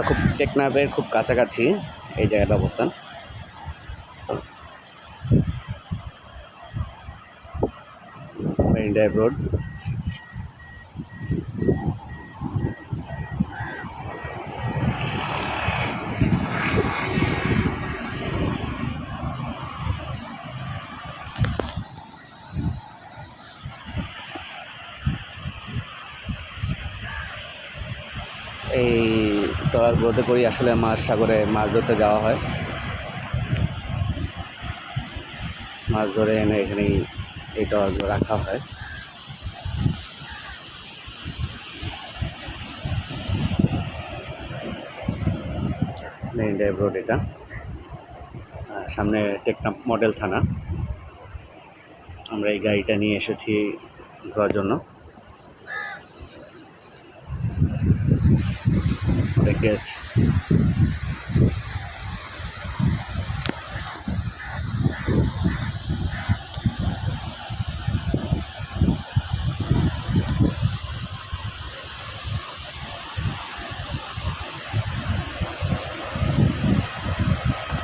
আমরা খুব টেকনাফের খুব কাছাকাছি এই জায়গাটা অবস্থান। ড্রাইভ রোড এই ট্রলারগুলোতে করেই আসলে মাছ সাগরে মাছ ধরতে যাওয়া হয়। মাছ ধরে এনে এখানেই এই ট্রলারগুলো রাখা হয়। মেইন ড্রাইভ রোড এটা। সামনে টেকনাফ মডেল থানা। আমরা এই গাড়িটা নিয়ে এসেছি ঘোরার জন্য। the guest